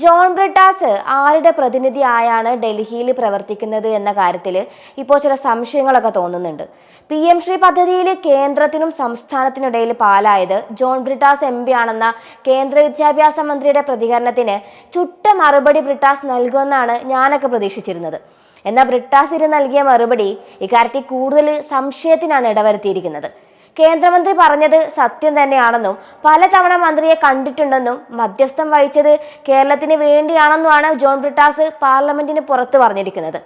ജോൺ ബ്രിട്ടാസ് ആരുടെ പ്രതിനിധിയായാണ് ഡൽഹിയിൽ പ്രവർത്തിക്കുന്നത് എന്ന കാര്യത്തിൽ ഇപ്പോൾ ചില സംശയങ്ങളൊക്കെ തോന്നുന്നുണ്ട്. പി എം ശ്രീ പദ്ധതിയിൽ കേന്ദ്രത്തിനും സംസ്ഥാനത്തിനിടയിൽ പാലായത് ജോൺ ബ്രിട്ടാസ് എം പി ആണെന്ന കേന്ദ്ര വിദ്യാഭ്യാസ മന്ത്രിയുടെ പ്രതികരണത്തിന് ചുട്ട മറുപടി ബ്രിട്ടാസ് നൽകുമെന്നാണ് ഞാനൊക്കെ പ്രതീക്ഷിച്ചിരുന്നത്. എന്നാൽ ബ്രിട്ടാസ് ഇത് നൽകിയ മറുപടി ഇക്കാര്യത്തിൽ കൂടുതൽ സംശയത്തിനാണ് ഇടവരുത്തിയിരിക്കുന്നത്. കേന്ദ്രമന്ത്രി പറഞ്ഞത് സത്യം തന്നെയാണെന്നും പലതവണ മന്ത്രിയെ കണ്ടിട്ടുണ്ടെന്നും മധ്യസ്ഥം വഹിച്ചത് കേരളത്തിന് വേണ്ടിയാണെന്നുമാണ് ജോൺ ബ്രിട്ടാസ് പാർലമെന്റിന് പുറത്ത് പറഞ്ഞിരിക്കുന്നത്.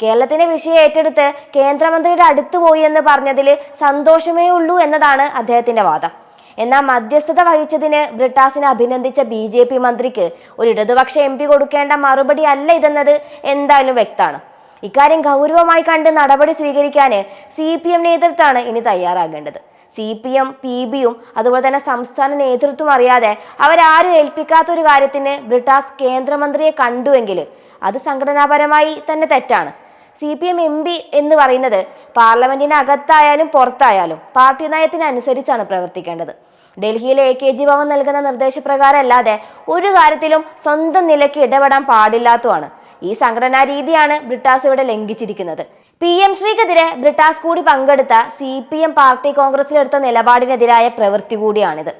കേരളത്തിന്റെ വിഷയം ഏറ്റെടുത്ത് കേന്ദ്രമന്ത്രിയുടെ അടുത്ത് പോയി എന്ന് പറഞ്ഞതിൽ സന്തോഷമേ ഉള്ളൂ എന്നതാണ് അദ്ദേഹത്തിന്റെ വാദം. എന്നാൽ മധ്യസ്ഥത വഹിച്ചതിന് ബ്രിട്ടാസിനെ അഭിനന്ദിച്ച ബി ജെ പി മന്ത്രിക്ക് ഒരു ഇടതുപക്ഷ എം പി കൊടുക്കേണ്ട മറുപടി അല്ല ഇതെന്നത് എന്തായാലും വ്യക്തമാണ്. ഇക്കാര്യം ഗൗരവമായി കണ്ട് നടപടി സ്വീകരിക്കാൻ സി പി എം നേതൃത്വമാണ് ഇനി തയ്യാറാകേണ്ടത്. സി പി എം പി ബിയും അതുപോലെ തന്നെ സംസ്ഥാന നേതൃത്വം അറിയാതെ അവരാരും ഏൽപ്പിക്കാത്ത ഒരു കാര്യത്തിന് ബ്രിട്ടാസ് കേന്ദ്രമന്ത്രിയെ കണ്ടുവെങ്കിൽ അത് സംഘടനാപരമായി തന്നെ തെറ്റാണ്. C P M M P എന്ന് പറയുന്നത് പാർലമെന്റിന് അകത്തായാലും പുറത്തായാലും പാർട്ടി നയത്തിനനുസരിച്ചാണ് പ്രവർത്തിക്കേണ്ടത്. ഡൽഹിയിലെ എ കെ ജി ഭവൻ നൽകുന്ന നിർദ്ദേശപ്രകാരം അല്ലാതെ ഒരു കാര്യത്തിലും സ്വന്തം നിലയ്ക്ക് ഇടപെടാൻ പാടില്ലാത്തതാണ് ഈ സംഘടനാ രീതിയാണ് ബ്രിട്ടാസ് ഇവിടെ ലംഘിച്ചിരിക്കുന്നത്. പി എം ശ്രീക്കെതിരെ ബ്രിട്ടാസ് കൂടി പങ്കെടുത്ത സി പി എം പാർട്ടി കോൺഗ്രസിലെടുത്ത നിലപാടിനെതിരായ പ്രവൃത്തി കൂടിയാണിത്.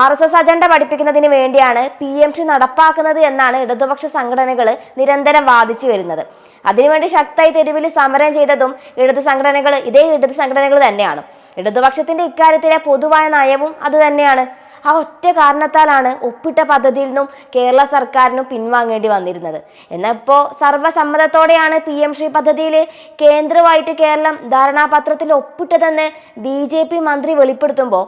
ആർ എസ് എസ് അജണ്ട പഠിപ്പിക്കുന്നതിന് വേണ്ടിയാണ് പി എം ശ്രീ നടപ്പാക്കുന്നത് എന്നാണ് ഇടതുപക്ഷ സംഘടനകൾ നിരന്തരം വാദിച്ചു വരുന്നത്. അതിനുവേണ്ടി ശക്തമായി തെരുവിൽ സമരം ചെയ്തതും ഇടതു സംഘടനകൾ ഇതേ ഇടതു സംഘടനകൾ തന്നെയാണ്. ഇടതുപക്ഷത്തിന്റെ ഇക്കാര്യത്തിലെ പൊതുവായ നയവും അത് തന്നെയാണ്. ആ ഒറ്റ കാരണത്താലാണ് ഒപ്പിട്ട പദ്ധതിയിൽ നിന്നും കേരള സർക്കാരിനും പിൻവാങ്ങേണ്ടി വന്നിരുന്നത്. എന്നാൽ ഇപ്പോൾ സർവസമ്മതത്തോടെയാണ് പി എം ശ്രീ പദ്ധതിയിൽ കേന്ദ്രമായിട്ട് കേരളം ധാരണാപത്രത്തിൽ ഒപ്പിട്ടതെന്ന് ബി ജെ പി മന്ത്രി വെളിപ്പെടുത്തുമ്പോൾ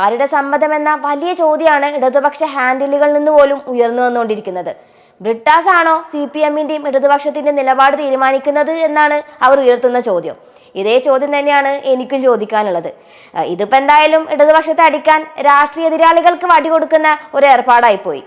ആരുടെ സമ്മതമെന്ന വലിയ ചോദ്യമാണ് ഇടതുപക്ഷ ഹാൻഡിലുകളിൽ നിന്ന് പോലും ഉയർന്നു വന്നുകൊണ്ടിരിക്കുന്നത്. ബ്രിട്ടാസ് ആണോ സി പി എമ്മിന്റെയും ഇടതുപക്ഷത്തിന്റെ നിലപാട് തീരുമാനിക്കുന്നത് എന്നാണ് അവർ ഉയർത്തുന്ന ചോദ്യം. ഇതേ ചോദ്യം തന്നെയാണ് എനിക്കും ചോദിക്കാനുള്ളത്. ഇതിപ്പോ എന്തായാലും ഇടതുപക്ഷത്തെ അടിക്കാൻ രാഷ്ട്രീയ എതിരാളികൾക്ക് വടി കൊടുക്കുന്ന ഒരു ഏർപ്പാടായി പോയി